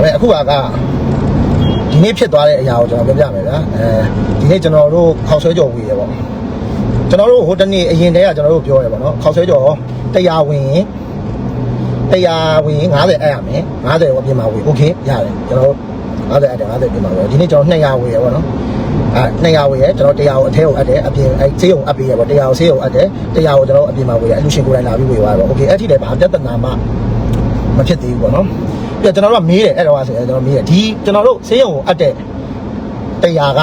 ဒါပေမဲ့အခုကဒီနေ့ဖြစ်သွားတဲ့အရာကိုကျွန်တော်ပြောပြမယ်ဗျာအဲဒီနေ့ကျွန်တော်တို့ခေါက်ဆွဲကြော်ဝေးရပေါ့ကျွန်တော်တို့ဟိုတနေ့အရင်တည်းကကျွန်တော်တို့ပြောရပေါ့နော်ခေါက်ဆွဲကြော်တရားဝင်ရင်တရားဝင်ရင်90အဲ့ရမယ်90ကိုအပြင်မှာဝေးโอเคရတယ်ကျွန်တော်တို့90အဲ့တယ်90ပြင်မှာဝေးဒီနေ့ကျွန်တော်200ဝေးရပေါ့နော်အဲ200ဝေးရကျွန်တော်တရားကိုအထဲကိုအပ်တယ်အပြင်အဲဆေးရုံအပ်ပေးရပေါ့တရားကိုဆေးရုံအပ်တယ်တရားကိုကျွန်တော်အပြင်မှာဝေးရအလူရှင်ကိုယ်တိုင်လာပြီးဝေးသွားတယ်ပေါ့โอเคအဲ့ထိလည်းဘာပြဿနာမှမဖြစ်သေးဘူးပေါ့နော် ပြကျွန်တော်တို့ကမေးတယ်အဲ့တော့ဆိုရင်ကျွန်တော်မေးတယ်ဒီကျွန်တော်တို့ဆေးရုံကိုအပ်တဲ့တရားက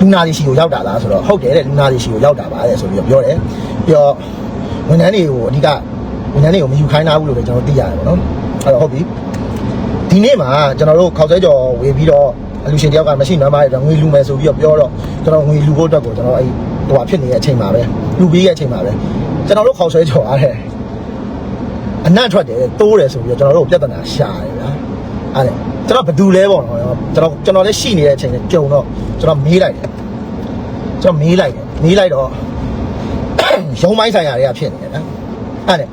လူနာတွေရှိကိုရောက်တာလားဆိုတော့ဟုတ်တယ်တဲ့လူနာတွေရှိကိုရောက်တာပါတဲ့ဆိုပြီးတော့ပြောတယ်ပြီးတော့ဝန်ထမ်းတွေကိုအဓိကဝန်ထမ်းတွေကိုမယူခိုင်းတာဘူးလို့ပဲကျွန်တော်သိရတယ်ပေါ့နော်အဲ့တော့ဟုတ်ပြီဒီနေ့မှာကျွန်တော်တို့ခောက်ဆဲကြော်ဝေပြီးတော့အလူရှင်တယောက်ကမရှိနွမ်းပါတဲ့ငွေလူမယ်ဆိုပြီးတော့ပြောတော့ကျွန်တော်ငွေလူဖို့အတွက်ကိုကျွန်တော်အဲ့ဟိုဟာဖြစ်နေတဲ့အချိန်မှာပဲလူပြီးရဲ့အချိန်မှာပဲကျွန်တော်တို့ခောက်ဆဲကြော်အားတဲ့ အနံ့ထွက်တယ်တိုးတယ်ဆိုပြီးတော့ကျွန်တော်တို့ပြဿနာရှာတယ်ဗျာအဲ့ဒါကျွန်တော်ဘယ်သူလဲပေါ့နော်ကျွန်တော်ကျွန်တော်လည်းရှိနေတဲ့အချိန်နဲ့ကြုံတော့ကျွန်တော်မေးလိုက်တယ်ကျွန်တော်မေးလိုက်တယ်မေးလိုက်တော့ရုံးပိုင်းဆိုင်ရာတွေကဖြစ်နေတယ်နော်အဲ့ဒါ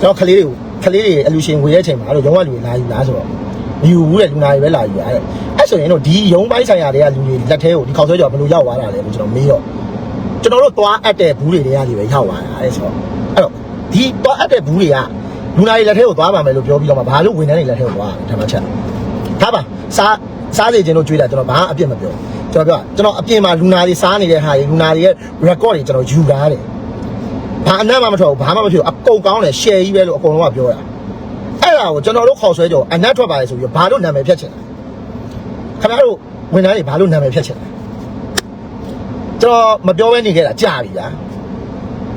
ကျွန်တော်ကလေးတွေကိုကလေးတွေအလူရှင်ဝေတဲ့အချိန်မှာအဲ့လိုရုံးကလူတွေလာယူလားဆိုတော့မယူဘူးတဲ့လူနာတွေပဲလာယူရတယ်အဲ့ဆိုရင်တော့ဒီရုံးပိုင်းဆိုင်ရာတွေကလူတွေလက်ထဲကိုဒီခေါက်ဆွဲကြော်ဘယ်လိုရောက်သွားတာလဲလို့ကျွန်တော်မေးတော့ကျွန်တော်တို့သွားအပ်တဲ့ဘူးတွေတွေကဒီပဲရောက်သွားတာအဲ့ဆိုတော့အဲ့တော့ဒီသွားအပ်တဲ့ဘူးတွေက လူနာတွေလက်ထဲကိုသွားပါမယ်လို့ပြောပြီးတော့မှဘာလို့ဝန်ထမ်းတွေလက်ထဲကိုသွားတယ်ဓမ္မချက်ထားပါစားစားစေခြင်းလို့ကြွေးတာကျွန်တော်ဘာအပြစ်မပြောကျွန်တော်ပြောကျွန်တော်အပြင်မှာလူနာတွေစားနေတဲ့ဟာတွေလူနာတွေရဲ့ record တွေကျွန်တော်ယူထားတယ်ဘာအနက်မှမထွက်ဘူးဘာမှမဖြစ်ဘူးအကုန်ကောင်းတယ် share ကြီးပဲလို့အကုန်လုံးကပြောတာအဲ့ဒါကိုကျွန်တော်တို့ခေါ်ဆွဲကြောအနက်ထွက်ပါလေဆိုပြီးဘာလို့နာမည်ဖြတ်ချင်လဲခင်ဗျားတို့ဝန်ထမ်းတွေဘာလို့နာမည်ဖြတ်ချင်လဲကျွန်တော်မပြောဘဲနေခဲ့တာကြာပြီလား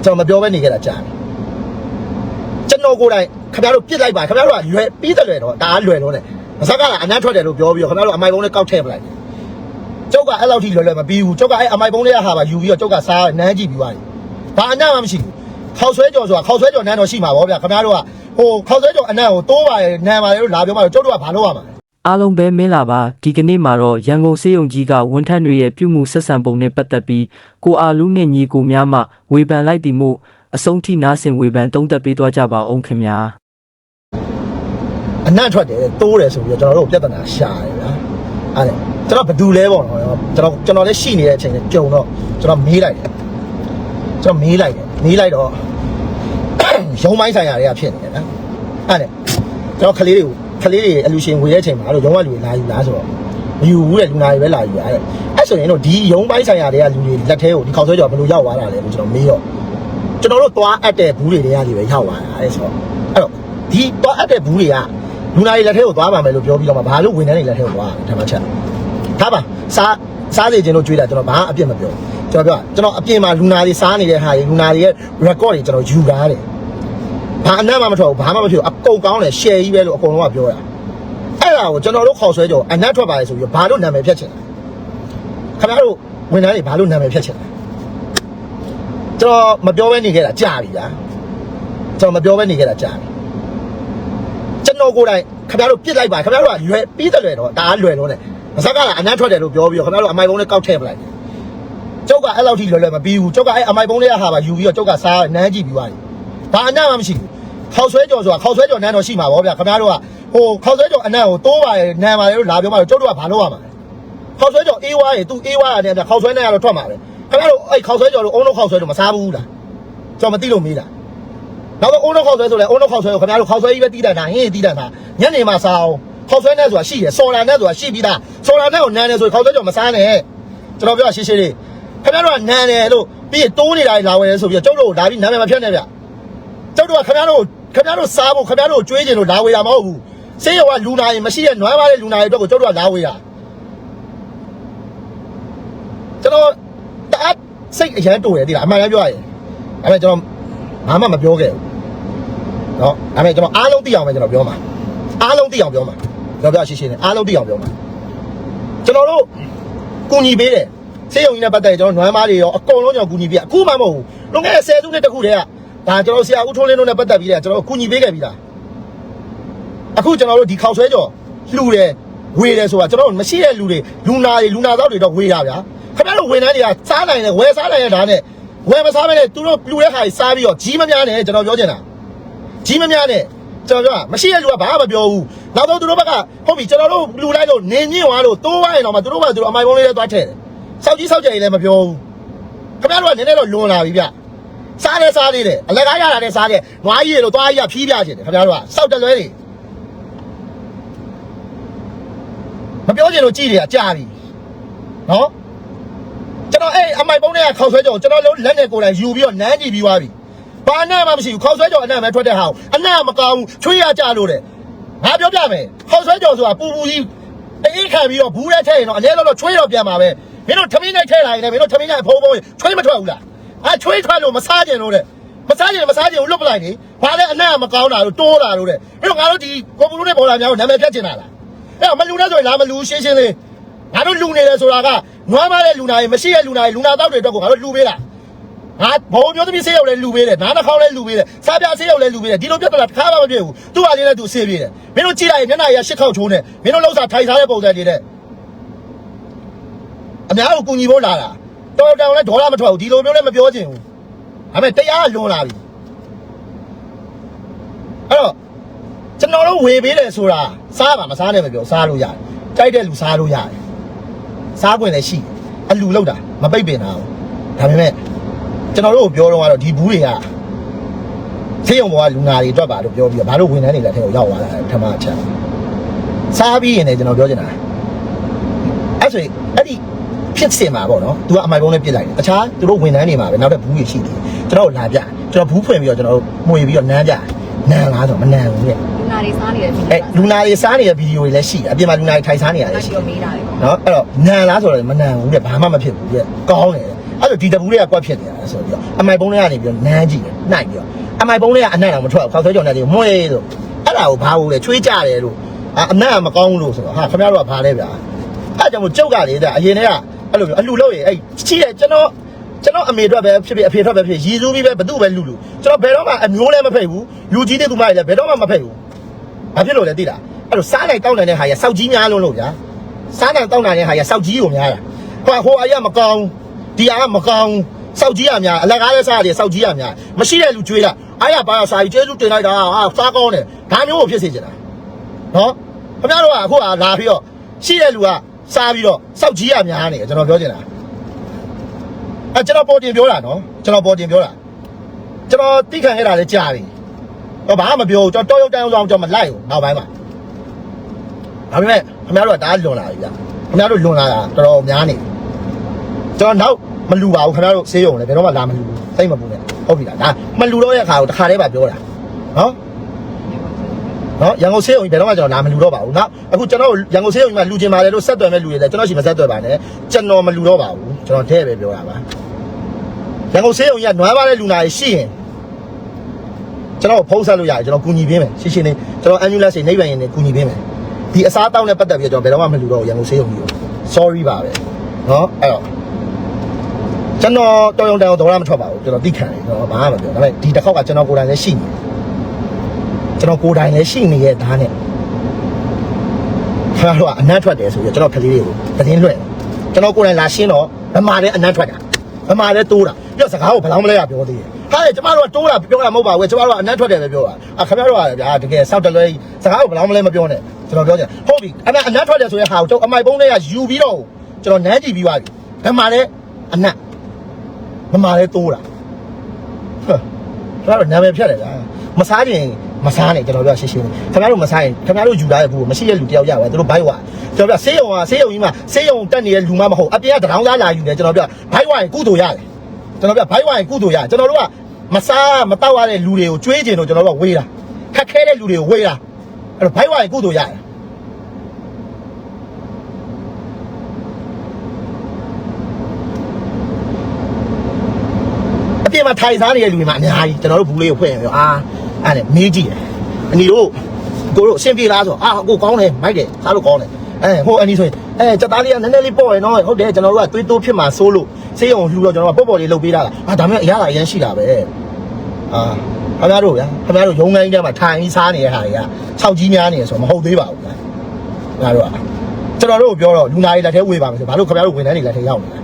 ကျွန်တော်မပြောဘဲနေခဲ့တာကြာပြီကျွန် တော်ကိုယ်တိုင်ခင်ဗျားတို့ပြစ်လိုက်ပါခင်ဗျားတို့ကလွယ်ပြီးတယ်လွယ်တော့ဒါကလွယ်တော့တယ်မစက်ကလည်းအနက်ထွက်တယ်လို့ပြောပြီးတော့ခင်ဗျားတို့အမိုက်ပုံးနဲ့ကောက်ထည့်ပလိုက်တယ်ကျုပ်ကအဲ့လောက်ထိလွယ်လွယ်မပြီးဘူးကျုပ်ကအဲ့အမိုက်ပုံးလေးဟာပါယူပြီးတော့ကျုပ်ကစားနန်းကြည့်ပြီးသွားတယ်ဘာအနံ့မှမရှိဘူးခေါက်ဆွဲကြော်ဆိုတာခေါက်ဆွဲကြော်နန်းတော့ရှိမှာဗောဗျာခင်ဗျားတို့ကဟိုခေါက်ဆွဲကြော်အနံ့ကိုတိုးပါရနန်းပါရလို့လာပြောမှတော့ကျုပ်တို့ကဘာလုပ်ရမှာလဲအားလုံးပဲမင်းလာပါဒီကနေ့မှာတော့ရန်ကုန်စေယုံကြီးကဝန်ထမ်းတွေရဲ့ပြုမှုဆက်ဆံပုံနဲ့ပတ်သက်ပြီးကိုအာလူနဲ့ညီကိုများမှဝေဖန်လိုက်သည်မို့ အဆုံးထိနားဆင်ဝေဖန်တုံးသက်ပေးသွားကြပါအောင်ခင်ဗျာအနံ့ထွက်တယ်တိုးတယ်ဆိုပြီးတော့ကျွန်တော်တို့ပြဿနာရှာတယ်ဗျာအဲ့ဒါကျွန်တော်ဘယ်သူလဲပေါ့နော်ကျွန်တော်ကျွန်တော်လည်းရှိနေတဲ့အချိန်နဲ့ကြုံတော့ကျွန်တော်မေးလိုက်တယ်ကျွန်တော်မေးလိုက်တယ်မေးလိုက်တော့ရုံးပိုင်းဆိုင်ရာတွေကဖြစ်နေတယ်နော်အဲ့ဒါကျွန်တော်ကလေးတွေကိုကလေးတွေအလူရှင်ဝေတဲ့အချိန်မှာအဲ့လိုရုံးကလူတွေလာယူလားဆိုတော့မယူဘူးတဲ့လူနာတွေပဲလာယူရတယ်အဲ့ဆိုရင်တော့ဒီရုံးပိုင်းဆိုင်ရာတွေကလူတွေလက်ထဲကိုဒီခေါက်ဆွဲကြော်ဘယ်လိုရောက်သွားတာလဲလို့ကျွန်တော်မေးတော့ ကျွန်တော်တို့သွားအပ်တဲ့ဘူးတွေတွေကဒီပဲရောက်လာတာအဲဆိုတော့အဲ့တော့ဒီသွားအပ်တဲ့ဘူးတွေကလူနာတွေလက်ထဲကိုသွားပါမယ်လို့ပြောပြီးတော့မှဘာလို့ဝန်ထမ်းတွေလက်ထဲကိုသွားတယ်ဓမ္မချက်ထားပါစားစားစေခြင်းလို့ကြွေးတာကျွန်တော်ဘာအပြစ်မပြောကျွန်တော်ပြောကျွန်တော်အပြင်မှာလူနာတွေစားနေတဲ့ဟာတွေလူနာတွေရဲ့ record တွေကျွန်တော်ယူထားတယ်ဘာအနံ့မှမထွက်ဘူးဘာမှမဖြစ်ဘူးအကုန်ကောင်းတယ် share ကြီးပဲလို့အကုန်လုံးကပြောတာအဲ့ဒါကိုကျွန်တော်တို့ခေါ်ဆွဲကြောအနံ့ထွက်ပါလေဆိုပြီးဘာလို့နာမည်ဖြတ်ချင်လဲခင်ဗျားတို့ဝန်ထမ်းတွေဘာလို့နာမည်ဖြတ်ချင်လဲ ကျွန်တော်မပြောဘဲနေခဲ့တာကြာပြီလားကျွန်တော်မပြောဘဲနေခဲ့တာကြာပြီကျွန်တော်ကိုယ်တိုင်ခင်ဗျားတို့ပြစ်လိုက်ပါခင်ဗျားတို့ကလွယ်ပြီးတယ်လွယ်တော့ဒါကလွယ်တော့တယ်မစက်ကလည်းအနမ်းထွက်တယ်လို့ပြောပြီးတော့ခင်ဗျားတို့အမိုက်ပုံးနဲ့ကောက်ထည့်ပလိုက်တယ်ကျုပ်ကအဲ့လောက်ထိလွယ်လွယ်မပြီးဘူးကျုပ်ကအဲ့အမိုက်ပုံးလေးဟာပါယူပြီးတော့ကျုပ်ကစားနန်းကြည့်ပြီးသွားတယ်ဘာအနမ်းမှမရှိဘူးခေါက်ဆွဲကြော်ဆိုတာခေါက်ဆွဲကြော်နန်းတော့ရှိမှာဗောဗျာခင်ဗျားတို့ကဟိုခေါက်ဆွဲကြော်အနမ်းကိုတိုးပါရနန်းပါရလို့လာပြောမှတော့ကျုပ်တို့ကဘာလုပ်ရမှာလဲခေါက်ဆွဲကြော်အေးဝါးရေသူအေးဝါးရတယ်ခေါက်ဆွဲနဲ့ရတော့ထွက်မှာပဲ ခင်ဗျားတို့အဲ့ခေါက်ဆွဲကြော်လို့အုံးလုံးခေါက်ဆွဲတော့မစားဘူးလားကျွန်တော်မသိလို့မေးတာနောက်တော့အုံးလုံးခေါက်ဆွဲဆိုလဲအုံးလုံးခေါက်ဆွဲကိုခင်ဗျားတို့ခေါက်ဆွဲကြီးပဲတီးတန်တာဟင်းတီးတန်တာညနေမှစားအောင်ခေါက်ဆွဲနဲ့ဆိုတာရှိတယ်စော်လာနဲ့ဆိုတာရှိပြီးသားစော်လာနဲ့ကိုနန်းနေဆိုခေါက်ဆွဲကြော်မစားနဲ့ကျွန်တော်ပြောရှင်းရှင်းလေးခင်ဗျားတို့ကနန်းတယ်လို့ပြီးရင်တိုးနေတာလာဝယ်ဆိုပြီးတော့ကျုပ်တို့ဒါပြီးနာမည်မဖြတ်နဲ့ဗျကျုပ်တို့ကခင်ဗျားတို့ခင်ဗျားတို့စားဖို့ခင်ဗျားတို့ကြွေးကျင်လို့လာဝယ်တာမဟုတ်ဘူးစေးရောကလူနာရင်မရှိတဲ့နွမ်းပါတဲ့လူနာတွေအတွက်ကိုကျုပ်တို့ကလာဝယ်တာကျွန်တော်တအား စိတ်အရန်တူတယ်ဒီလားအမှန်တမ်းပြောရရင်အဲ့မဲ့ကျွန်တော်ဘာမှမပြောခဲ့ဘူးเนาะအဲ့မဲ့ကျွန်တော်အားလုံးသိအောင်ပဲကျွန်တော်ပြောမှာအားလုံးသိအောင်ပြောမှာပြောပြရှင်းရှင်းနဲ့အားလုံးသိအောင်ပြောမှာကျွန်တော်တို့ကူညီပေးတယ်စေယုံကြီးနဲ့ပတ်သက်ရင်ကျွန်တော်နွမ်းမားတွေရောအကုန်လုံးကျွန်တော်ကူညီပေးအခုမှမဟုတ်ဘူးလွန်ခဲ့တဲ့10စုနှစ်တခုတည်းကဒါကျွန်တော်ဆရာဦးထိုးလင်းတို့နဲ့ပတ်သက်ပြီးတယ်ကျွန်တော်ကူညီပေးခဲ့ပြီးသားအခုကျွန်တော်တို့ဒီခေါက်ဆွဲကြော်လှူတယ်ဝေတယ်ဆိုတာကျွန်တော်တို့မရှိတဲ့လူတွေလူနာတွေလူနာသောက်တွေတော့ဝေတာဗျာ ခင်ဗျားတို့ဝန်ထမ်းတွေကစားနိုင်တယ်ဝယ်စားနိုင်တဲ့ဒါနဲ့ဝယ်မစားဘဲနဲ့သူတို့ပြူတဲ့ခါကြီးစားပြီးတော့ကြီးမများနဲ့ကျွန်တော်ပြောချင်တာကြီးမများနဲ့ကျွန်တော်ပြောမရှိတဲ့လူကဘာမှမပြောဘူးနောက်တော့သူတို့ဘက်ကဟုတ်ပြီကျွန်တော်တို့လူလိုက်လို့နေညင့်သွားလို့တိုးသွားရင်တော့မှသူတို့ကသူတို့အမိုင်ပုံးလေးနဲ့သွားထည့်တယ်စောက်ကြီးစောက်ကြရင်လည်းမပြောဘူးခင်ဗျားတို့ကနည်းနည်းတော့လွန်လာပြီဗျစားတယ်စားသေးတယ်အလက်ကားရတာနဲ့စားတယ်နွားကြီးတွေလို့သွားကြီးကဖြီးပြချင်တယ်ခင်ဗျားတို့ကစောက်တလွဲတွေမပြောချင်လို့ကြည်တယ်ကြာပြီနော် ကျွန်တော်အဲ့အမိုင်ပုံးလေးကခေါက်ဆွဲကြောကျွန်တော်လုံးလက်နဲ့ကိုယ်တိုင်ယူပြီးတော့နန်းကြည့်ပြီးသွားပြီဘာနဲ့မှမရှိဘူးခေါက်ဆွဲကြော်အနံ့ပဲထွက်တဲ့ဟာကိုအနံ့မကောင်းဘူးချွေးရကြလို့တဲ့ငါပြောပြမယ်ခေါက်ဆွဲကြော်ဆိုတာပူပူကြီးအေးခံပြီးတော့ဘူးတဲ့ထဲရင်တော့အလဲတော့တော့ချွေးတော့ပြန်ပါပဲမင်းတို့ထမင်းနဲ့ထဲလာရင်လည်းမင်းတို့ထမင်းနဲ့အဖိုးဖိုးချွေးမထွက်ဘူးလားအာချွေးထွက်လို့မစားကြင်လို့တဲ့မစားကြင်မစားကြင်ဘူးလွတ်ပလိုက်နေဘာလဲအနံ့မကောင်းတာလို့တိုးလာလို့တဲ့မင်းတို့ငါတို့ဒီကွန်ပျူတာနဲ့ပေါ်လာများကိုနာမည်ဖြတ်ချင်တာလားအဲ့တော့မလူနဲ့ဆိုရင်လာမလူရှင်းရှင်းလေးငါတို့လူနေတယ်ဆိုတာက နွားမတဲ့လူနာရေမရှိတဲ့လူနာရေလူနာတောက်တွေအတွက်ကိုငါတို့လူပေးတာငါဘုံမျိုးသမီးဆေးရုံလဲလူပေးတယ်နားနှာခေါင်းလဲလူပေးတယ်စားပြဆေးရုံလဲလူပေးတယ်ဒီလိုပြဿနာတစ်ခါမှမပြည့်ဘူးသူ့ဟာလေးနဲ့သူဆေးပြေးတယ်မင်းတို့ကြည့်လိုက်ရင်မျက်နှာရရှစ်ခေါက်ချိုးနေမင်းတို့လောက်စားထိုင်စားတဲ့ပုံစံတွေနဲ့အများကိုကူညီဖို့လာတာတော်တော်လည်းဒေါ်လာမထွက်ဘူးဒီလိုမျိုးလည်းမပြောချင်ဘူးဒါပေမဲ့တရားလွန်လာပြီအဲ့တော့ကျွန်တော်တို့ဝေပေးတယ်ဆိုတာစားပါမစားနဲ့မပြောစားလို့ရတယ်ကြိုက်တဲ့လူစားလို့ရတယ် စားခွင့်လည်းရှိတယ်အလူလောက်တာမပိတ်ပင်တာဘူးဒါပေမဲ့ကျွန်တော်တို့ကိုပြောတော့ကတော့ဒီဘူးတွေကဆေးရုံပေါ်ကလူနာတွေအတွက်ပါလို့ပြောပြီးတော့ဘာလို့ဝန်ထမ်းတွေလက်ထဲကိုရောက်သွားတာလဲထမအချက်စားပြီးရင်လည်းကျွန်တော်ပြောချင်တာအဲ့ဆိုရင်အဲ့ဒီဖြစ်စင်မှာပေါ့နော်သူကအမိုက်ပုံးနဲ့ပြစ်လိုက်တယ်တခြားသူတို့ဝန်ထမ်းတွေမှာပဲနောက်တဲ့ဘူးတွေရှိတယ်ကျွန်တော်တို့လာပြကျွန်တော်ဘူးဖွင့်ပြီးတော့ကျွန်တော်တို့မှုရပြီးတော့နမ်းပြနမ်းလားဆိုတော့မနမ်းဘူးတဲ့လူ နာတွေစားနေတဲ့ဗီဒီအဲယိုလူနာတွေစားနေတဲ့ဗီဒီယိုတွေလည်းရှိတယ်အပြင်မှာလူနာတွေထိုင်စားနေရတယ်အဲ့ရှိဒီတယ်ကိုမေးတာလေပေါ့နော်အဲ့တော့နန်လားဆိုတော့မနန်ဘူးတဲ့ဘာမှမဖြစ်ဘူးတဲ့ကောင်းတယ်အဲ့လိုဒီတပူးတွေကကွက်ဖြစ်နေတာဆိုပြီးတော့အမိုင်ပုံးတွေကနေပြီးတော့နန်းကြည့်တယ်နှိုက်ပြီးတော့အမိုင်ပုံးတွေကအနံ့တော့မထွက်ဘူးခေါက်ဆွဲကြော်နေတယ်မွေးလို့အဲ့ဒါကိုဘာလို့လဲချွေးကြတယ်လို့အာအနံ့ကမကောင်းဘူးလို့ဆိုတော့ဟာခင်ဗျားတို့ကဘာလဲဗျာအဲ့ကြောင့်မို့ကြောက်ကလေတဲ့အရင်တည်းကအဲ့လိုမျိုးအလှလို့ရအဲ့ချီးတယ်ကျွန်တော်ကျွန်တော်အမေအတွက်ပဲဖြစ်ဖြစ်အဖေအတွက်ပဲဖြစ်ရည်စူးပြီးပဲဘသူ့ပဲလူလူကျွန်တော်ဘယ်တော့မှအမျိုးလည်းမဖိတ်ဘူးလူကြီးတဲ့သူမကြီးလည်းဘယ်တော့မှမဖိတ်ဘူး ဘာဖြစ်လို့လဲသိလားအဲ့လိုစားနိုင်တောင်းနိုင်တဲ့ဟာရစောက်ကြီးများလုံးလို့ဗျာစားနိုင်တောင်းနိုင်တဲ့ဟာရစောက်ကြီးကိုများတာဟိုဟိုအရမကောင်းဒီအရမကောင်းစောက်ကြီးရများအလကားလည်းစားရတယ်စောက်ကြီးရများမရှိတဲ့လူကြွေးလာအားရပါစားပြီးကျေးဇူးတင်လိုက်တာဟာစားကောင်းတယ်ဒါမျိုးကိုဖြစ်စေချင်တာနော်ခင်ဗျားတို့ကအခုကလာပြီးတော့ရှိတဲ့လူကစားပြီးတော့စောက်ကြီးရများနေတယ်ကျွန်တော်ပြောချင်တာအဲကျွန်တော်ပေါ်တင်ပြောတာနော်ကျွန်တော်ပေါ်တင်ပြောတာကျွန်တော်တိခံခဲ့တာလည်းကြာပြီ တော့ဘာမှမပြောဘူးကျွန်တော်တော်ရုပ်တန်းအောင်ကျွန်တော်မလိုက်ဘူးနောက်ပိုင်းမှာဒါပေမဲ့ခင်ဗျားတို့ကဒါလွန်လာပြီဗျခင်ဗျားတို့လွန်လာတာတော်တော်များနေပြီကျွန်တော်နောက်မလူပါဘူးခင်ဗျားတို့ဆေးရုံလည်းဘယ်တော့မှလာမလူဘူးစိတ်မပူနဲ့ဟုတ်ပြီလားဒါမလူတော့ရဲ့ခါကိုတစ်ခါတည်းပါပြောတာနော်နော်ရန်ကုန်ဆေးရုံကြီးဘယ်တော့မှကျွန်တော်လာမလူတော့ပါဘူးနောက်အခုကျွန်တော်ရန်ကုန်ဆေးရုံကြီးမှာလူချင်ပါတယ်လို့ဆက်သွယ်မဲ့လူတွေလည်းကျွန်တော်ရှိမဆက်သွယ်ပါနဲ့ကျွန်တော်မလူတော့ပါဘူးကျွန်တော်တဲ့ပဲပြောတာပါရန်ကုန်ဆေးရုံကြီးကနွားပါတဲ့လူနာတွေရှိရင် ကျွန်တော်ဖုံးဆက်လို့ရတယ်ကျွန်တော်ကူညီပေးမယ်ရှင်းရှင်းလေးကျွန်တော် ambulance နေဗန်ရင်နေကူညီပေးမယ် ဒီအစားအသောက်နဲ့ပတ်သက်ပြီးတော့ကျွန်တော်ဘယ်တော့မှမလူတော့ဘူးရန်ကုန်ဆေးရုံကြီးကို sorry ပါပဲเนาะအဲ့တော့ကျွန်တော်တော်ရုံတန်အောင်ဒေါ်လာမထွက်ပါဘူးကျွန်တော်သိခံတယ်ကျွန်တော်ဘာမှမပြောဒါပေမဲ့ဒီတစ်ခေါက်ကကျွန်တော်ကိုယ်တိုင်လည်းရှိနေတယ်ကျွန်တော်ကိုယ်တိုင်လည်းရှိနေရဲ့ဒါနဲ့ခါတော့အနမ်းထွက်တယ်ဆိုပြီးတော့ကျွန်တော်ကလေးတွေကိုသတင်းလွှဲကျွန်တော်ကိုယ်တိုင်လာရှင်းတော့ဗမာလည်းအနမ်းထွက်တာဗမာလည်းတိုးတာပြီးတော့စကားကိုဘယ်လောက်မလဲရပြောသေးတယ် ဟာလေကျမတို့ကတိုးတာပြောတာမဟုတ်ပါဘူးကျမတို့ကအနမ်းထွက်တယ်ပဲပြောတာအခါကျတော့ဗျာတကယ်စောက်တလွဲစကားကိုဘယ်လောက်မလဲမပြောနဲ့ကျွန်တော်ပြောချင်ဟုတ်ပြီအဲ့ဒါအနမ်းထွက်တယ်ဆိုရင်ဟာကိုကျွန်တော်အမိုက်ပုံးတွေကယူပြီးတော့ကျွန်တော်နမ်းကြည့်ပြီးသွားပြီဗမာလည်းအနမ်းဗမာလည်းတိုးတာဟဲ့ကျွန်တော်နာမည်ဖြတ်တယ်ဗျာမစားရင်မစားနဲ့ကျွန်တော်ပြောရှင်းရှင်းခင်ဗျားတို့မစားရင်ခင်ဗျားတို့ယူလာတဲ့ဘူးမရှိတဲ့လူတယောက်ရပါသူတို့ဘိုက်ဝါကျွန်တော်ပြောဆေးရုံကဆေးရုံကြီးမှာဆေးရုံတက်နေတဲ့လူမှမဟုတ်အပြင်ကတရောင်းသားလာယူတယ်ကျွန်တော်ပြောဘိုက်ဝါရင်ကုသိုလ်ရတယ်ကျွန်တော်ပြောဘိုက်ဝါရင်ကုသိုလ်ရကျွန်တော်တို့က မစားမတောက်ရတဲ့လူတွေကိုကျွေးကျင်တော့ကျွန်တော်တို့ကဝေးတာခက်ခဲတဲ့လူတွေကိုဝေးတာအဲ့တော့ဘိုက်ဝါရင်ကုသိုလ်ရတယ်အပြင်မှာထိုင်စားနေတဲ့လူတွေမှာအများကြီးကျွန်တော်တို့ဘူးလေးကိုဖွင့်ရင်ပြောအာအဲ့ဒါမေးကြည့်တယ်အနီတို့ကိုတို့အဆင်ပြေလားဆိုအာကိုကောင်းတယ်မိုက်တယ်စားလို့ကောင်းတယ်အဲဟိုအနီဆိုရင် အဲစက်သားလေးကနည်းနည်းလေးပေါ့ရယ်နော်ဟုတ်တယ်ကျွန်တော်တို့ကသွေးတိုးဖြစ်မှာစိုးလို့ဆေးရုံလှူတော့ကျွန်တော်ကပေါ့ပေါ့လေးလုပ်ပေးတာလားအာဒါမျိုးအရသာအရန်ရှိတာပဲအာခင်ဗျားတို့ဗျာခင်ဗျားတို့ရုံငန်းကြီးထဲမှာထိုင်ပြီးစားနေတဲ့ဟာတွေက၆ကြီးများနေရဆိုမဟုတ်သေးပါဘူးဗျာခင်ဗျားတို့ကကျွန်တော်တို့ကိုပြောတော့လူနာတွေလက်ထဲဝေးပါမယ်ဆိုဘာလို့ခင်ဗျားတို့ဝန်ထမ်းတွေလက်ထဲရောက်နေတာ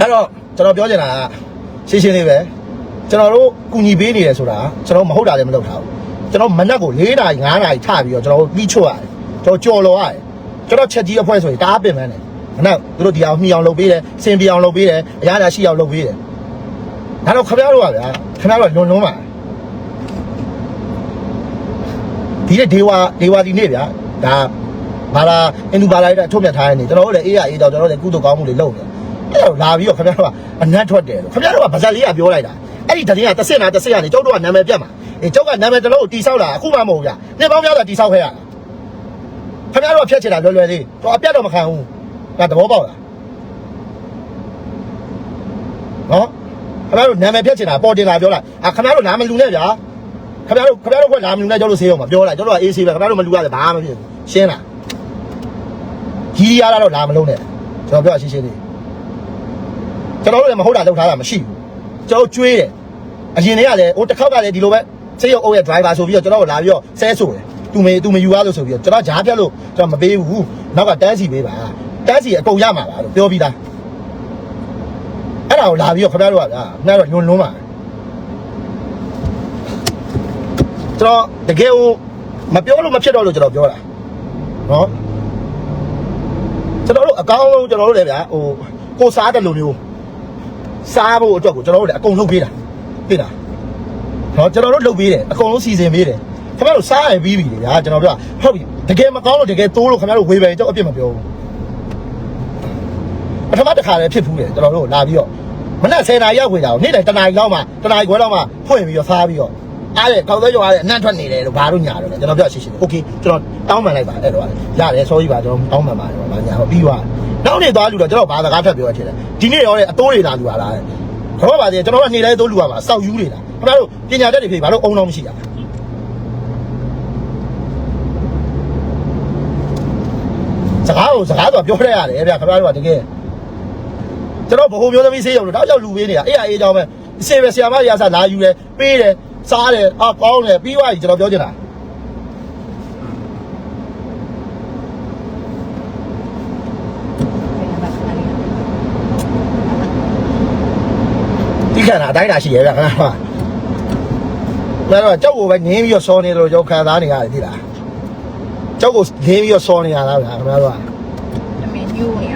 အဲ့တော့ကျွန်တော်ပြောချင်တာကရှင်းရှင်းလေးပဲ ကျွန်တော်တို့ကူညီပေးနေတယ်ဆိုတာကျွန်တော်မဟုတ်တာလည်းမလုပ်ထားဘူးကျွန်တော်မနက်ကို၄နာရီ၅နာရီထပြီးတော့ကျွန်တော်ပြီးချွတ်ရတယ်ကျွန်တော်ကြော်လော်ရတယ်ကျွန်တော်ချက်ကြီးအဖွဲဆိုရင်တအားပင်ပန်းတယ်မနက်သူတို့ဒီအောင်မှီအောင်လုပ်ပေးတယ်စင်ပြအောင်လုပ်ပေးတယ်အရာရာရှိအောင်လုပ်ပေးတယ်ဒါတော့ခင်ဗျားတို့ကဗျာခင်ဗျားတို့ကလွန်လွန်းပါဒီနေ့ဒေဝဒေဝဒီနေ့ဗျာဒါဘာလာအင်ဒူဘာလာရဲ့အထုံးမြတ်ထားရနေကျွန်တော်တို့လည်းအေးရအေးတော့ကျွန်တော်တို့လည်းကုသိုလ်ကောင်းမှုတွေလုပ်နေအဲ့တော့လာပြီးတော့ခင်ဗျားတို့ကအနတ်ထွက်တယ်လို့ခင်ဗျားတို့ကဗဇက်လေးကပြောလိုက်တာ အဲ့ဒီတရင်ကတစ်စက်နာတစ်စက်ကနေကျုပ်တို့ကနာမည်ပြတ်မှာအေးကျုပ်ကနာမည်တစ်လုံးကိုတီဆောက်လာအခုမှမဟုတ်ဗျာနှစ်ပေါင်းများစွာတီဆောက်ခဲ့ရတာခင်ဗျားတို့ကဖျက်ချင်တာလွယ်လွယ်လေးတော့အပြတ်တော့မခံဘူးဒါသဘောပေါက်လားနော်ခင်ဗျားတို့နာမည်ဖျက်ချင်တာပေါ်တင်လာပြောလိုက်အာခင်ဗျားတို့နာမလူနဲ့ဗျာခင်ဗျားတို့ခင်ဗျားတို့ကလာမလူနဲ့ကျုပ်တို့ဆေးအောင်မပြောလိုက်ကျုပ်တို့ကအေးဆေးပဲခင်ဗျားတို့မလူရတယ်ဘာမှမဖြစ်ဘူးရှင်းလားကြီးရတာတော့လာမလုံးနဲ့ကျွန်တော်ပြောရှင်းရှင်းလေးကျွန်တော်တို့လည်းမဟုတ်တာလုပ်ထားတာမရှိဘူးကျွန်တော်ကျွေးတယ် အရင်တည်းကလည်းဟိုတစ်ခေါက်ကလည်းဒီလိုပဲဆေးရုံအုပ်ရဲ့ driver ဆိုပြီးတော့ကျွန်တော်ကိုလာပြီးတော့ဆဲဆိုတယ်သူမေသူမယူရလို့ဆိုပြီးတော့ကျွန်တော်ဂျားပြတ်လို့ကျွန်တော်မပေးဘူးနောက်ကတန်းစီပေးပါတန်းစီအကုန်ရမှာပါလို့ပြောပြီးသားအဲ့ဒါကိုလာပြီးတော့ခင်ဗျားတို့ကဗျာခင်ဗျားတို့ညွန်လွန်းပါကျွန်တော်တကယ်ကိုမပြောလို့မဖြစ်တော့လို့ကျွန်တော်ပြောတာနော်ကျွန်တော်တို့အကောင်းဆုံးကျွန်တော်တို့လည်းဗျာဟိုကိုစားတဲ့လူမျိုးစားဖို့အတွက်ကိုကျွန်တော်တို့လည်းအကုန်လုပ်ပေးတာ သိလားနော်ကျွန်တော်တို့လုပ်ပေးတယ်အကုန်လုံးစီစဉ်ပေးတယ်ခင်ဗျားတို့စားရပြီးပြီလေညာကျွန်တော်ပြောဟုတ်ပြီတကယ်မကောင်းလို့တကယ်သိုးလို့ခင်ဗျားတို့ဝေဖန်ကြောက်အပြစ်မပြောဘူးပထမတစ်ခါလည်းဖြစ်ဘူးလေကျွန်တော်တို့လာပြီးတော့မနက်10နာရီရောက်ခွေတာကိုနေ့တိုင်းတနာရီလောက်မှတနာရီခွဲလောက်မှဖွင့်ပြီးတော့စားပြီးတော့အားရကောက်သေးကြော်အားရအနှံ့ထွက်နေတယ်လို့ဘာလို့ညာတော့လဲကျွန်တော်ပြောရှင်းရှင်း Okay ကျွန်တော်တောင်းပန်လိုက်ပါအဲ့တော့ရတယ် sorry ပါကျွန်တော်တောင်းပန်ပါတယ်ဘာညာဟုတ်ပြီးသွားနောက်နေ့သွားလူတော့ကျွန်တော်ဘာစကားထပ်ပြောရထင်တယ်ဒီနေ့ရောလေအတိုးတွေလာလူလာတယ် ခေါ်ပါသေးကျွန်တော်ကနေ့တိုင်းတိုးလူရပါစောက်ယူနေတာခင်ဗျားတို့ပညာတတ်တွေဖြစ်ဘာလို့အုံတော့မရှိတာစကားကိုစကားတော့ပြောရရတယ်ဗျာခင်ဗျားတို့ကတကယ်ကျွန်တော်ဘ ਹੁ မျိုးသမီးဆေးရုံတော့တောက်ရောက်လူပေးနေတာအေးအေးကြောင်းပဲစေပဲဆရာမရစားလာယူတယ်ပေးတယ်စားတယ်အာကောင်းတယ်ပြီးသွားပြီကျွန်တော်ပြောချင်တာ ခဏအတိုင်းတာရှိရဲ့ဗျာခင်ဗျာဒါတော့ကြောက်ကိုပဲငင်းပြီးတော့စောနေတယ်လို့ကျွန်တော်ခံစားနေရတယ်ဒီလားကြောက်ကိုငင်းပြီးတော့စောနေရတာဗျာခင်ဗျာတို့ကအမေညူးနေရ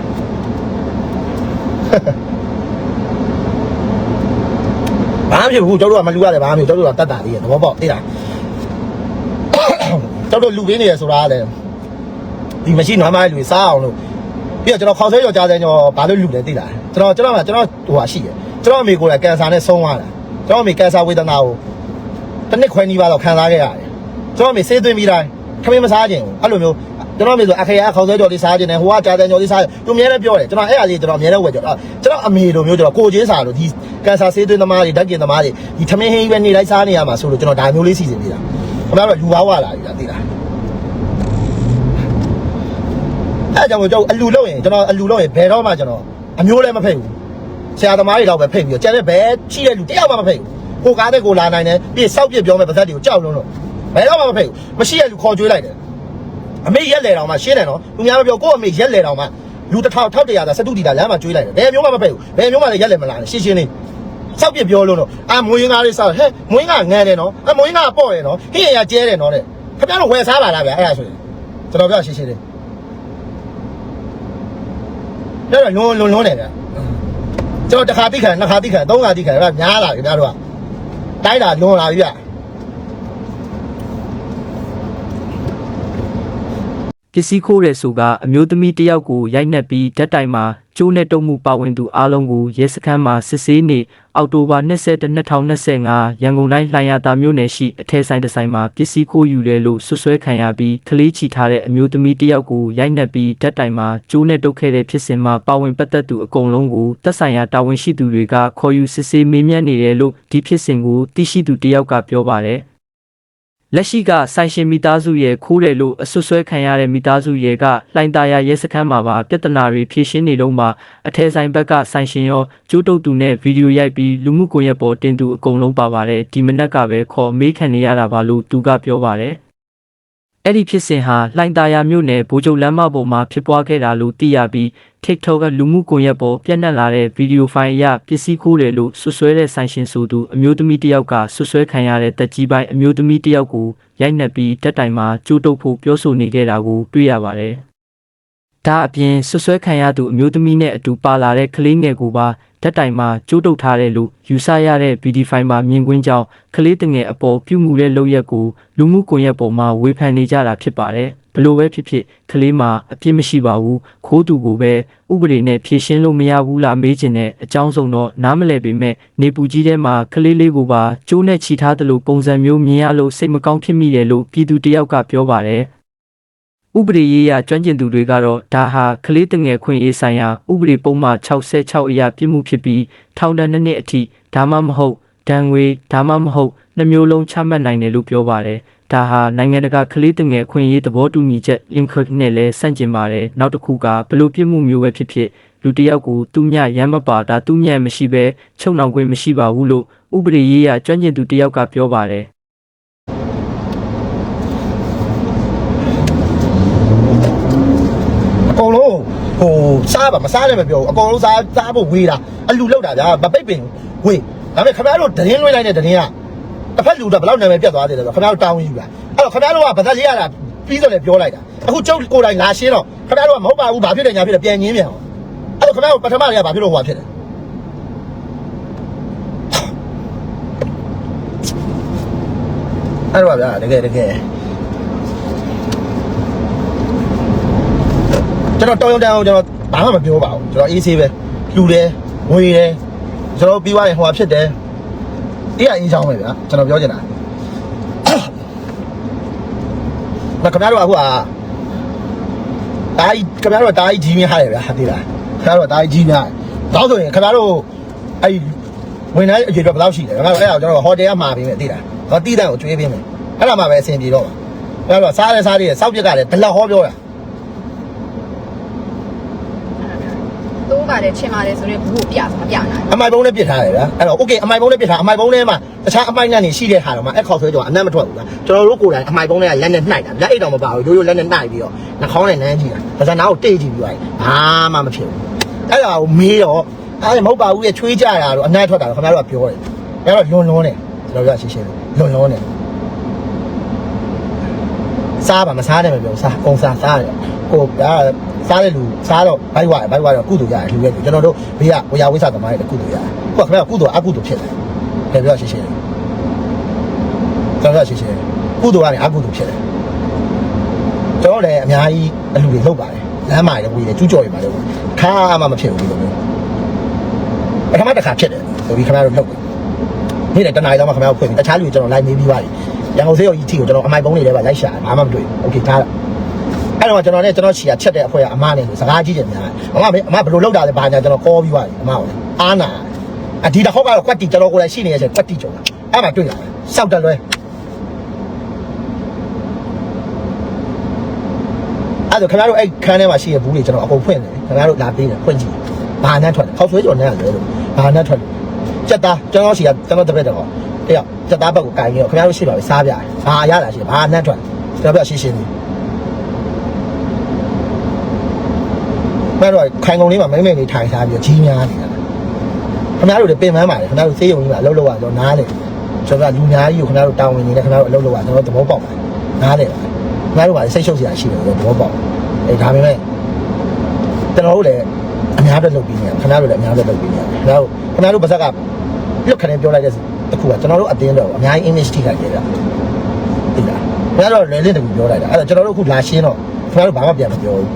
ဘာမှမဖြစ်ဘူးကျောက်တို့ကမလူရတယ်ဘာမှမဖြစ်ကျောက်တို့ကတတ်တာလေးရသဘောပေါက်သိလားကျောက်တို့လူပေးနေရဆိုတာကလည်းဒီမရှိနွားမလူစားအောင်လို့ပြီးတော့ကျွန်တော်ခေါက်ဆွဲကြော်ကြားတဲ့ကျွန်တော်ဘာလို့လူလဲသိလားကျွန်တော်ကျွန်တော်ကကျွန်တော်ဟိုဟာရှိတယ် ကျွန်တော်အမေကိုလည်းကင်ဆာနဲ့ဆုံးသွားတာကျွန်တော်အမေကင်ဆာဝေဒနာကိုတစ်နှစ်ခွဲနီးပါးတော့ခံစားခဲ့ရတယ်ကျွန်တော်အမေဆေးသွင်းပြီးတိုင်းခမင်းမစားခြင်းဘူးအဲ့လိုမျိုးကျွန်တော်အမေဆိုအခရာခေါက်ဆွဲကြော်လေးစားခြင်းနဲ့ဟိုကကြားတဲ့ကြော်လေးစားသူအများနဲ့ပြောတယ်ကျွန်တော်အဲ့အရာလေးကျွန်တော်အများနဲ့ဝယ်ကြော်ကျွန်တော်အမေလိုမျိုးကျွန်တော်ကိုချင်းစားလို့ဒီကန်ဆာဆေးသွင်းသမားတွေဓာတ်ကျင်သမားတွေဒီထမင်းဟင်းကြီးပဲနေလိုက်စားနေရမှာဆိုလို့ကျွန်တော်ဒါမျိုးလေးစီစဉ်နေတာခင်ဗျားတို့လူဘာဝလာပြီလားသိလားအဲ့ကြောင့်ကျွန်တော်အလူလို့ရင်ကျွန်တော်အလူလို့ရင်ဘယ်တော့မှကျွန်တော်အမျိုးလည်းမဖိတ်ဘူး ဆရာသမားတွေတော့ပဲဖိတ်ပြီးတော့ကျန်တဲ့ဘယ်ချိတဲ့လူတယောက်မှမဖိတ်ဘူးကိုကားတဲ့ကိုလာနိုင်တယ်ပြီးစောက်ပြစ်ပြောမဲ့ပါဇက်တွေကိုကြောက်လုံးလို့ဘယ်တော့မှမဖိတ်ဘူးမရှိတဲ့လူခေါ်ကြွေးလိုက်တယ်အမေရက်လေတောင်မှရှင်းတယ်နော်သူများမပြောကို့အမေရက်လေတောင်မှလူတစ်ထောင်ထောက်တရာသာစတုတီတာလမ်းမှာကျွေးလိုက်တယ်ဘယ်မျိုးမှမဖိတ်ဘူးဘယ်မျိုးမှလည်းရက်လေမလာနဲ့ရှင်းရှင်းလေးစောက်ပြစ်ပြောလို့တော့အာမွေးငါးလေးစားဟဲ့မွေးငါငန်းတယ်နော်အမွေးငါပေါ့တယ်နော်ဟင်းရကျဲတယ်နော်တဲ့ခင်ဗျားတို့ဝယ်စားပါလားဗျအဲ့ဒါဆိုရင်ကျွန်တော်ပြောရှင်းရှင်းလေးအဲ့တော့လွန်လွန်လွန်နေဗျ ကျွန်တော်တစ်ခါတိခံနှစ်ခါတိခံသုံးခါတိခံအဲ့ဒါများလာပြီခင်ဗျားတို့ကတိုင်းတာလွန်လာပြီဗျ ပစ္စည်းခိုးတဲ့ဆိုကအမျိုးသမီးတစ်ယောက်ကိုရိုက်နှက်ပြီးဓာတ်တိုင်မှာကျိုးနဲ့တုံမှုပါဝင်သူအလုံးကိုရဲစခန်းမှာစစ်ဆေးနေအောက်တိုဘာ20 2025ရန်ကုန်တိုင်းလှိုင်ရတာမြို့နယ်ရှိအထက်ဆိုင်တစ်ဆိုင်မှာပစ္စည်းခိုးယူတယ်လို့ဆွဆွဲခံရပြီးကလေးချီထားတဲ့အမျိုးသမီးတစ်ယောက်ကိုရိုက်နှက်ပြီးဓာတ်တိုင်မှာကျိုးနဲ့တုတ်ခဲ့တဲ့ဖြစ်စဉ်မှာပါဝင်ပတ်သက်သူအကုန်လုံးကိုသက်ဆိုင်ရာတာဝန်ရှိသူတွေကခေါ်ယူစစ်ဆေးမေးမြန်းနေတယ်လို့ဒီဖြစ်စဉ်ကိုသိရှိသူတစ်ယောက်ကပြောပါတယ် လက်ရှိကဆိုင်ရှင်မိသားစုရဲ့ခိုးတယ်လို့အဆွဆွဲခံရတဲ့မိသားစုရဲ့ကလှိုင်သာယာရဲစခန်းမှာပါပြဿနာတွေဖြေရှင်းနေတော့မှအထယ်ဆိုင်ဘက်ကဆိုင်ရှင်ရောကျိုးတုတ်သူနဲ့ဗီဒီယိုရိုက်ပြီးလူမှုကွန်ရက်ပေါ်တင်သူအကုန်လုံးပါပါတယ်ဒီမနက်ကပဲခေါ်မေးခံနေရတာပါလို့သူကပြောပါတယ် အဲ့ဒီဖြစ်စဉ်ဟာလှိုင်သာယာမြို့နယ်ဗိုလ်ချုပ်လမ်းမပေါ်မှာဖြစ်ပွားခဲ့တာလို့သိရပြီး TikTok ကလူမှုကွန်ရက်ပေါ်ပြန့်နှံ့လာတဲ့ဗီဒီယိုဖိုင်အရပစ္စည်းခိုးတယ်လို့ဆွဆွဲတဲ့ဆိုင်ရှင်ဆိုသူအမျိုးသမီးတစ်ယောက်ကဆွဆွဲခံရတဲ့တက်ကြီးပိုင်းအမျိုးသမီးတစ်ယောက်ကိုရိုက်နှက်ပြီးတက်တိုင်မှာကြိုးတုပ်ဖို့ပြောဆိုနေခဲ့တာကိုတွေ့ရပါတယ်။ဒါအပြင်ဆွဆွဲခံရသူအမျိုးသမီးနဲ့အတူပါလာတဲ့ကလေးငယ်ကိုပါ တက်တိုင်မှာကြိုးတုပ်ထားတယ်လို့ယူဆရတဲ့ဗီဒီဖိုင်မှာမြင်ကွင်းကြောင့်ကလေးတငယ်အပေါ်ပြုမှုတဲ့လုပ်ရက်ကိုလူမှုကွန်ရက်ပေါ်မှာဝေဖန်နေကြတာဖြစ်ပါတယ်။ဘလို့ပဲဖြစ်ဖြစ်ကလေးမှာအပြစ်မရှိပါဘူးခိုးသူကိုပဲဥပဒေနဲ့ဖြေရှင်းလို့မရဘူးလားမေးချင်တဲ့အကြောင်းစုံတော့နားမလည်ပေမဲ့နေပူကြီးထဲမှာကလေးလေးကိုပါကျိုးနဲ့ချီထားတယ်လို့ပုံစံမျိုးမြင်ရလို့စိတ်မကောင်းဖြစ်မိတယ်လို့ပြည်သူတယောက်ကပြောပါတယ် ဥပဒေရေးရကျွမ်းကျင်သူတွေကတော့ဒါဟာကလေးတငယ်ခွင့်ရေးဆိုင်ရာဥပဒေပုံမှန်66အရာပြစ်မှုဖြစ်ပြီးထောင်ဒဏ်နှစ်နှစ်အထိဒါမှမဟုတ်ဒဏ်ငွေဒါမှမဟုတ်နှမျိုးလုံးချမှတ်နိုင်တယ်လို့ပြောပါတယ်ဒါဟာနိုင်ငံတကာကလေးတငယ်ခွင့်ရေးသဘောတူညီချက် include နဲ့လည်းဆန့်ကျင်ပါတယ်နောက်တစ်ခုကဘလို့ပြစ်မှုမျိုးပဲဖြစ်ဖြစ်လူတစ်ယောက်ကိုသူညရမ်းမပါတာသူညံ့မရှိပဲချုပ်နှောင်ခွင့်မရှိပါဘူးလို့ဥပဒေရေးရကျွမ်းကျင်သူတစ်ယောက်ကပြောပါတယ် အကုန်လုံးဟို စားပါမစားလည်းမပြောဘူးအကုန်လုံးစားစားဖို့ဝေးတာအလူလောက်တာဗျာမပိတ်ပင်ဝေးဒါပေမဲ့ခင်ဗျားတို့ဒရင်လွှဲလိုက်တဲ့ဒရင်ကတစ်ဖက်လူတော့ဘယ်လောက်နာမည်ပြတ်သွားသေးလဲဆိုတော့ခင်ဗျားတို့တောင်းယူတာအဲ့တော့ခင်ဗျားတို့ကဗသက်လေးရတာပြီးဆိုလည်းပြောလိုက်တာအခုကျုပ်ကိုယ်တိုင်လာရှင်းတော့ခင်ဗျားတို့ကမဟုတ်ပါဘူးဘာဖြစ်တယ်ညာဖြစ်တယ်ပြန်ငင်းပြန်အောင်အဲ့တော့ခင်ဗျားတို့ပထမလေးကဘာဖြစ်လို့ဟိုဟာဖြစ်တယ်အဲ့တော့ဗျာတကယ်တကယ် ကျွန်တော်တောင်းရုံတန်းအောင်ကျွန်တော်ဘာမှမပြောပါဘူးကျွန်တော်အေးဆေးပဲလှူတယ်ငွေတယ်ကျွန်တော်ပြီးသွားရင်ဟိုဟာဖြစ်တယ်အေးအရင်ချောင်းပဲဗျာကျွန်တော်ပြောချင်တာမခင်ဗျားတို့ကအခုကတားကြီးခင်ဗျားတို့ကတားကြီးကြီးများရတယ်ဗျာသိလားခင်ဗျားတို့ကတားကြီးကြီးများတော့ဆိုရင်ခင်ဗျားတို့အဲ့ဝင်တိုင်းအကျေတော့ဘယ်လောက်ရှိလဲခင်ဗျားတို့အဲ့ဒါကိုကျွန်တော်ဟိုတယ်ကမှာပေးမယ်သိလားတော့တီးတန်းကိုကျွေးပေးမယ်အဲ့ဒါမှပဲအဆင်ပြေတော့ပါခင်ဗျားတို့ကစားရဲစားရဲစောက်ပြက်ကလည်းဘယ်လောက်ဟောပြောတာ တိုးပါတယ်ချင်ပါတယ်ဆိုတော့ဘူးကိုပြဆိုမပြနိုင်အမိုက်ပုံးနဲ့ပြစ်ထားတယ်ဗျာအဲ့တော့ okay အမိုက်ပုံးနဲ့ပြစ်ထားအမိုက်ပုံးထဲမှာတခြားအမိုက်နဲ့နေရှိတဲ့ဟာတော့မှအဲ့ခေါက်ဆွဲကြောအနက်မထွက်ဘူးဗျာကျွန်တော်တို့ကိုယ်တိုင်အမိုက်ပုံးထဲကလက်နဲ့နှိုက်တာလက်အိတ်တော့မပါဘူးရိုးရိုးလက်နဲ့နှိုက်ပြီးတော့နှာခေါင်းနဲ့နမ်းကြည့်တာဒါဆိုနားကိုတိတ်ကြည့်ပြီးသွားရင်ဘာမှမဖြစ်ဘူးအဲ့ဒါကိုမေးတော့အဲ့မဟုတ်ပါဘူးရဲ့ချွေးကြတာတော့အနက်ထွက်တာတော့ခင်ဗျားတို့ကပြောတယ်အဲ့တော့လွန်လွန်းတယ်ကျွန်တော်တို့ကရှင်းရှင်းလွန်လွန်းတယ်စားပါမစားတယ်မပြောစားအောင်စားစားတယ်ကိုဒါ စားတဲ့လူစားတော့ဘိုက်ဝါဘိုက်ဝါတော့ကုသိုလ်ရတယ်လူရဲ့ကျွန်တော်တို့ဘေးကဝေယဝိဆသမားတွေကုသိုလ်ရတယ်ခုကခင်ဗျားကုသိုလ်အကုသိုလ်ဖြစ်တယ်ဘယ်ပြောရှင်းရှင်းကျွန်တော်ကရှင်းရှင်းကုသိုလ်ကနေအကုသိုလ်ဖြစ်တယ်ကျွန်တော်လည်းအများကြီးအလူတွေလုပ်ပါတယ်လမ်းမာတွေဝေးတယ်ကျူးကျော်တွေပါလို့ခါမှမဖြစ်ဘူးဒီလိုမျိုးပထမတစ်ခါဖြစ်တယ်ဆိုပြီးခင်ဗျားတို့လုပ်တယ်နေ့တိုင်းတနားရီတော့မှခင်ဗျားတို့ဖွင့်ပြီးတခြားလူတွေကျွန်တော်လိုက်မေးပြီးပါပြီရန်ကုန်စေးရောကြီးတီကိုကျွန်တော်အမိုက်ပုံးတွေထဲမှာလိုက်ရှာဘာမှမတွေ့ဘူးโอเคထားတာ အဲ့တော့ကျွန်တော်နဲ့ကျွန်တော်ချီကချက်တဲ့အဖွဲကအမနဲ့စကားကြီးတယ်များအမအမဘယ်လိုလုပ်တာလဲဘာညာကျွန်တော်ခေါ်ပြီးသွားပြီအမကိုအာနာအဒီတစ်ခေါက်ကတော့ကွက်တီကျွန်တော်ကိုယ်လည်းရှိနေရဲ့ချက်ကွက်တီကြုံတာအဲ့မှာတွေ့လာတယ်စောက်တက်လွဲအဲ့တော့ခင်ဗျားတို့အဲ့ခန်းထဲမှာရှိတဲ့ဘူးတွေကျွန်တော်အကုန်ဖွင့်တယ်ခင်ဗျားတို့လာပေးတယ်ဖွင့်ကြည့်ဘာနဲ့ထွက်တယ်ခေါက်ဆွဲကြော်နဲ့ရတယ်လို့ဘာနဲ့ထွက်တယ်စက်သားကျွန်တော်စီကကျွန်တော်တပည့်တော့တယောက်စက်သားဘက်ကိုကင်ပြီးတော့ခင်ဗျားတို့ရှိပါပြီစားပြတယ်ဘာရတာရှိတယ်ဘာနဲ့ထွက်ကျွန်တော်ပြရှင်းရှင်း လေးအဲ့တော့ခိုင်ကုန်လေးမှာမိမ့်မိန်လေးထိုင်စားပြီးတော့ကြီးများနေတာခင်ဗျားတို့လည်းပင်ပန်းပါတယ်ခင်ဗျားတို့စေးရုံကြီးမှာအလုပ်လုပ်ရတော့နားလေကျွန်တော်ကလူများကြီးကိုခင်ဗျားတို့တောင်းဝင်နေတယ်ခင်ဗျားတို့အလုပ်လုပ်ရကျွန်တော်သဘောပေါက်ပါတယ်နားလေပါခင်ဗျားတို့ကစိတ်ရှုပ်စရာရှိတယ်သဘောပေါက်အဲဒါပေမဲ့ကျွန်တော်တို့လည်းအများအတွက်လုပ်ပြီးနေခင်ဗျားတို့လည်းအများအတွက်လုပ်ပြီးနေခင်ဗျားတို့ခင်ဗျားတို့ပါဇက်ကပြုတ်ခနဲ့ပြောလိုက်တဲ့တခုကကျွန်တော်တို့အတင်းတော့အများကြီး image ထိခိုက်ကြတာဒီလားခင်ဗျားတို့လည်းလင်းတကူပြောလိုက်တာအဲ့တော့ကျွန်တော်တို့အခုလာရှင်းတော့ခင်ဗျားတို့ဘာမှပြန်မပြောဘူး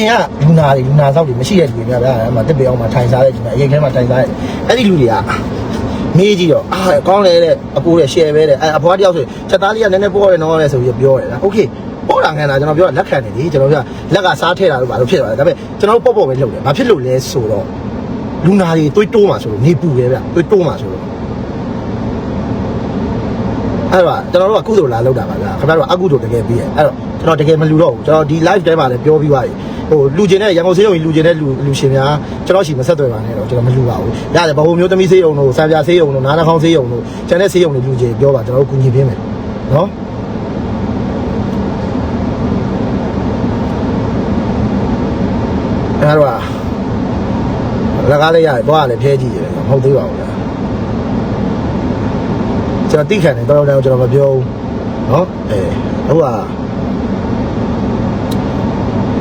ပြင်ကလူနာတွေလူနာဆောက်တွေမရှိတဲ့လူတွေများဗျာအဲ့မှာတက်ပေအောင်မှာထိုင်စားတဲ့လူနာအရင်ထဲမှာထိုင်စားတဲ့အဲ့ဒီလူတွေကမေးကြည့်တော့အာကောင်းလေတဲ့အကိုတဲ့ share ပဲတဲ့အဲ့အဖွားတယောက်ဆိုချက်သားလေးကနည်းနည်းပေါ်တယ်နော်လေဆိုပြီးပြောတယ်လားโอเคပေါ်လာခံတာကျွန်တော်ပြောလက်ခံတယ်လေကျွန်တော်ပြောလက်ကစားထည့်တာလို့ပါလို့ဖြစ်သွားတယ်ဒါပေမဲ့ကျွန်တော်ပေါ့ပေါ့ပဲလုပ်တယ်ဘာဖြစ်လို့လဲဆိုတော့လူနာတွေတွေးတိုးမှာဆိုလို့နေပူတယ်ဗျတွေးတိုးမှာဆိုလို့ အဲ့တော့ကျွန်တော်တို့ကကုသိုလ်လာလောက်တာပါဗျာခင်ဗျားတို့ကအကုသိုလ်တကယ်ပြီးရအဲ့တော့ကျွန်တော်တကယ်မလူတော့ဘူးကျွန်တော်ဒီ live ထဲမှာလည်းပြောပြီးသွားပြီဟိုလူကျင်တဲ့ရန်ကုန်စေးရုံကြီးလူကျင်တဲ့လူလူရှင်များကျွန်တော်ရှိမဆက်သွယ်ပါနဲ့တော့ကျွန်တော်မလူပါဘူးရတယ်ဘဘုံမျိုးသမီးစေးရုံတို့စံပြစေးရုံတို့နားနှာခေါင်းစေးရုံတို့ကျန်တဲ့စေးရုံတွေလူကျင်ပြောပါကျွန်တော်တို့ကူညီပေးမယ်နော်အဲ့တော့လကားလေးရတယ်သွားရလေဖျဲကြည့်ရတယ်မဟုတ်သေးပါဘူးဗျာ ကျွန်တော်တိခံတယ်တော်တော်တော်ကျွန်တော်မပြောဘူးเนาะအဲဟုတ်က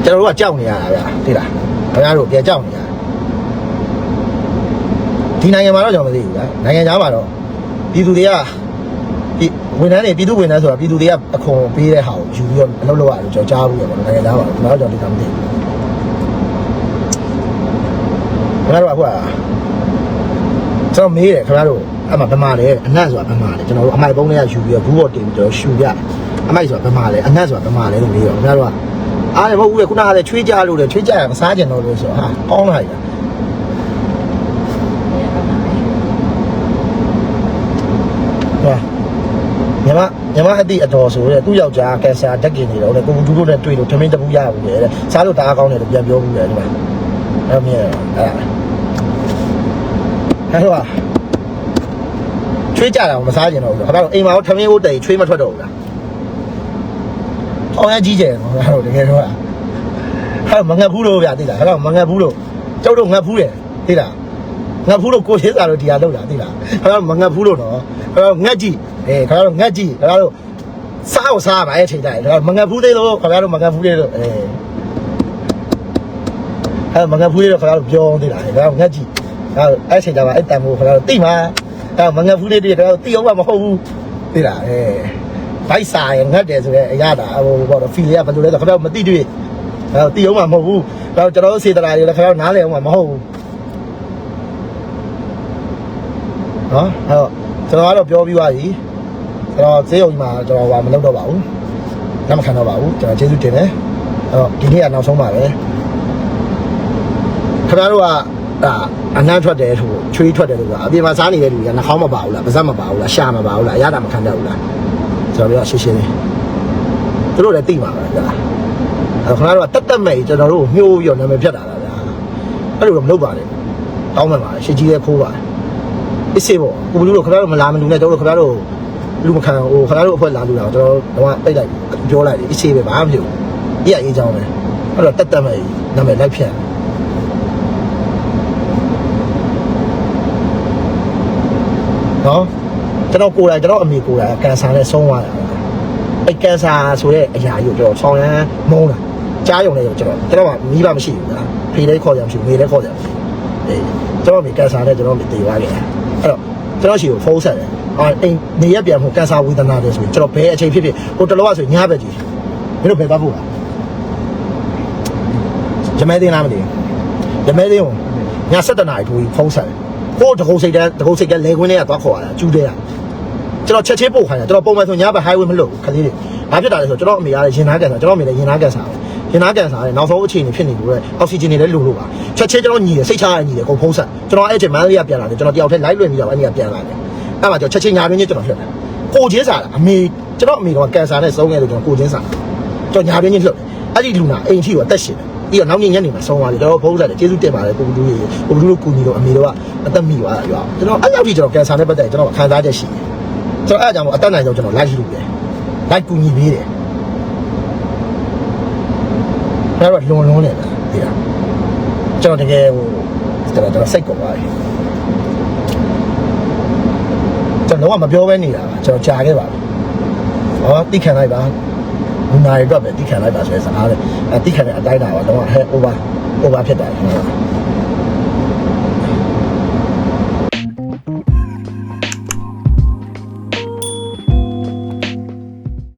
ကျွန်တော်တို့ကကြောက်နေရတာဗျာသိလားခင်ဗျားတို့ပြန်ကြောက်နေရတာဒီနိုင်ငံမှာတော့ကျွန်တော်မသိဘူးဗျာနိုင်ငံခြားမှာတော့ပြည်သူတွေကဒီဝန်ထမ်းတွေပြည်သူဝန်ထမ်းဆိုတာပြည်သူတွေကအခွန်ပေးတဲ့ဟာကိုယူပြီးတော့အလုပ်လုပ်ရတယ်ကျွန်တော်ကြားဘူးရပါတော့နိုင်ငံခြားမှာကျွန်တော်တို့ကျွန်တော်ဒီကမသိဘူးခင်ဗျားတို့ကဟုတ်လား ကျွန်တော်မေးတယ်ခင်ဗျားတို့အဲ့မှာဘယ်မှာလဲအနတ်ဆိုတာဘယ်မှာလဲကျွန်တော်တို့အမိုက်ပုံးတွေကယူပြီးတော့ဘူးဘော်တင်ပြီးတော့ရှူပြအမိုက်ဆိုတာဘယ်မှာလဲအနတ်ဆိုတာဘယ်မှာလဲလို့မေးတော့ခင်ဗျားတို့ကအားရမဟုတ်ဘူးလေခုနကလည်းချွေးကြလို့လေချွေးကြရမစားကြတော့လို့ဆိုတော့ဟာကောင်းလာပြီဟာညီမညီမအတိအတော်ဆိုရဲသူ့ယောက်ျားကင်ဆာတက်ကင်နေတော့လေကိုဘူးတူတို့နဲ့တွေ့လို့ထမင်းတပူရဘူးလေတဲ့စားလို့တအားကောင်းတယ်လို့ပြန်ပြောဘူးလေဒီမှာအဲ့မြင်အဲ့ဒါ အဲ့တော့ချွေးကြတာကိုမစားကျင်တော့ဘူးခင်ဗျားတို့အိမ်မှာရောထမင်းကိုတိတ်ချွေးမထွက်တော့ဘူးလား။အောင်ရကြီးကျယ်နော်ခင်ဗျားတို့တကယ်တော့ဟာမငတ်ဘူးလို့ဗျာသိလားခင်ဗျားတို့မငတ်ဘူးလို့ကျောက်တို့ငတ်ဘူးတယ်သိလားငတ်ဘူးလို့ကိုရှင်းစာလို့ဒီဟာလောက်တာသိလားခင်ဗျားတို့မငတ်ဘူးလို့နော်ခင်ဗျားတို့ငတ်ကြည့်အေးခင်ဗျားတို့ငတ်ကြည့်ခင်ဗျားတို့စားကိုစားပါရဲ့ချိန်တိုင်းခင်ဗျားတို့မငတ်ဘူးသေးလို့ခင်ဗျားတို့မငတ်ဘူးသေးလို့အေးအဲမငတ်ဘူးသေးလို့ခင်ဗျားတို့ပြောသိလားခင်ဗျားတို့ငတ်ကြည့် အဲအဲ့ချိန်တိုင်းမှာအဲ့တန်ဖို့ခင်ဗျားတို့တိမှာဒါမငတ်ဘူးလေးတွေတော့တိအောင်မှမဟုတ်ဘူးသိလားအဲဘိုက်စာရငတ်တယ်ဆိုရဲအရတာဟိုဘောတော့ဖီလီကဘယ်လိုလဲဆိုတော့ခင်ဗျားမသိတွေ့အဲတိအောင်မှမဟုတ်ဘူးတော့ကျွန်တော်တို့စေတနာတွေလည်းခင်ဗျားနားလည်အောင်မှမဟုတ်ဘူးနော်အဲတော့ကျွန်တော်ကတော့ပြောပြီးသွားပြီကျွန်တော်ဈေးရုံကြီးမှာကျွန်တော်ဟာမလုပ်တော့ပါဘူးလက်မခံတော့ပါဘူးကျွန်တော်ကျေးဇူးတင်တယ်အဲတော့ဒီနေ့ကနောက်ဆုံးပါပဲခင်ဗျားတို့က အာအနှမ်းထွက်တယ်ဆိုချွေးထွက်တယ်လို့ပြောအပြင်မှာစားနေတဲ့လူကနှာခေါင်းမပါဘူးလားပါးစပ်မပါဘူးလားရှာမပါဘူးလားအရတာမခံတတ်ဘူးလားကျွန်တော်ပြောရှင်းရှင်းလေးသူတို့လည်းသိမှာပါဗျာအဲခင်ဗျားတို့ကတက်တက်မဲ့ကျွန်တော်တို့မျိုးပြီးတော့နာမည်ဖြတ်တာလားဗျာအဲ့လိုတော့မလုပ်ပါနဲ့တောင်းမှန်ပါရှင်းကြီးလေးခိုးပါအစ်စေပေါ့ကိုဘလူးတို့ခင်ဗျားတို့မလာမလူနဲ့ကျွန်တော်တို့ခင်ဗျားတို့လူမခံဟိုခင်ဗျားတို့အဖွဲ့လာလူတာကျွန်တော်တော့ပိတ်လိုက်ပြောလိုက်တယ်အစ်စေပဲဘာမှမဖြစ်ဘူးအေးအေးကြောင်းပဲအဲ့တော့တက်တက်မဲ့နာမည်လိုက်ဖြတ် နော်ကျွန်တော်ကိုယ်တိုင်ကျွန်တော်အမေကိုယ်တိုင်ကန်ဆာနဲ့ဆုံးသွားတာအဲ့ကန်ဆာဆိုတဲ့အရာကြီးကိုကျွန်တော်ဆောင်းရမ်းမုန်းတာကြားရုံနဲ့ကျွန်တော်ကျွန်တော်ကမိဘမရှိဘူးလားဖေးလေးခေါ်ကြမရှိဘူးမေလေးခေါ်ကြမရှိဘူးအေးကျွန်တော်မိကန်ဆာနဲ့ကျွန်တော်မိတည်သွားခဲ့တယ်အဲ့တော့ကျွန်တော်ရှိကိုဖုန်းဆက်တယ်အော်အိမ်နေရပြန်ဖို့ကန်ဆာဝေဒနာတယ်ဆိုရင်ကျွန်တော်ဘယ်အချိန်ဖြစ်ဖြစ်ဟိုတလောကဆိုညဘက်ကြီးမင်းတို့ဘယ်သွားဖို့လဲဂျမဲသိလားမသိဘူးဂျမဲသိအောင်ည7နာရီထိုးဖုန်းဆက်တယ် ဟိုတကုတ်စိတ်တန်းတကုတ်စိတ်ကလဲခွင်းလေးကသွားခေါ်ရတာကျူးတဲ့ရကျွန်တော်ချက်ချင်းပို့ခိုင်းတယ်ကျွန်တော်ပုံမှန်ဆိုညဘက် highway မလို့ခလေးတွေဘာဖြစ်တာလဲဆိုတော့ကျွန်တော်အမေကလည်းရင်နာကန်ဆာကျွန်တော်အမေလည်းရင်နာကန်ဆာရင်နာကန်ဆာလည်းနောက်ဆုံးအခြေအနေဖြစ်နေလို့အောက်ဆီဂျင်တွေလည်းလိုလို့ပါချက်ချင်းကျွန်တော်ညီတယ်စိတ်ချရညီတယ်ကုန်ဖုံးဆက်ကျွန်တော်အဲ့ချိန်မန်းလေးကပြန်လာတယ်ကျွန်တော်တယောက်တည်း live လွှင့်ပြီးတော့အဲ့ဒီကပြန်လာတယ်အဲ့မှာကျွန်တော်ချက်ချင်းညာတွင်းချင်းကျွန်တော်လွှတ်တယ်ကိုချင်းစားတာအမေကျွန်တော်အမေကကန်ဆာနဲ့ဆုံးခဲ့လို့ကျွန်တော်ကိုချင်းစားကျွန်တော်ညာတွင်းချင်းလွှတ်တယ်အဲ့ဒီလူနာအိမ်ထိကိုအသက်ရှင်တယ် ပြီးတော့နောက်နေ့ညနေမှာဆုံးသွားတယ်ကျွန်တော်ဖုန်းဆက်တယ်ကျေးဇူးတင်ပါတယ်ကိုဘူးလူကြီးကိုဘူးလူကိုကူညီတော့အမေတို့ကအသက်မိသွားတာပြောကျွန်တော်အဲ့လောက်ထိကျွန်တော်ကန်ဆာနဲ့ပတ်သက်ကျွန်တော်ခံစားချက်ရှိတယ်ကျွန်တော်အဲ့အကြောင်းအသက်နိုင်ဆုံးကျွန်တော် live လုပ်တယ် live ကူညီပေးတယ်အဲ့တော့လွန်လွန်နေတာဒီလားကျွန်တော်တကယ်ဟိုကျွန်တော်ကျွန်တော်စိတ်ကုန်သွားတယ်ကျွန်တော်ကမပြောဘဲနေတာပါကျွန်တော်ကြာခဲ့ပါပြီဟောတိခံလိုက်ပါ လူနာရီတော့ပဲတိခံလိုက်ပါဆိုတဲ့စကားလေအဲတိခံတဲ့အတိုင်းတာပါတော့ဟဲ့ over over ဖြစ်တာ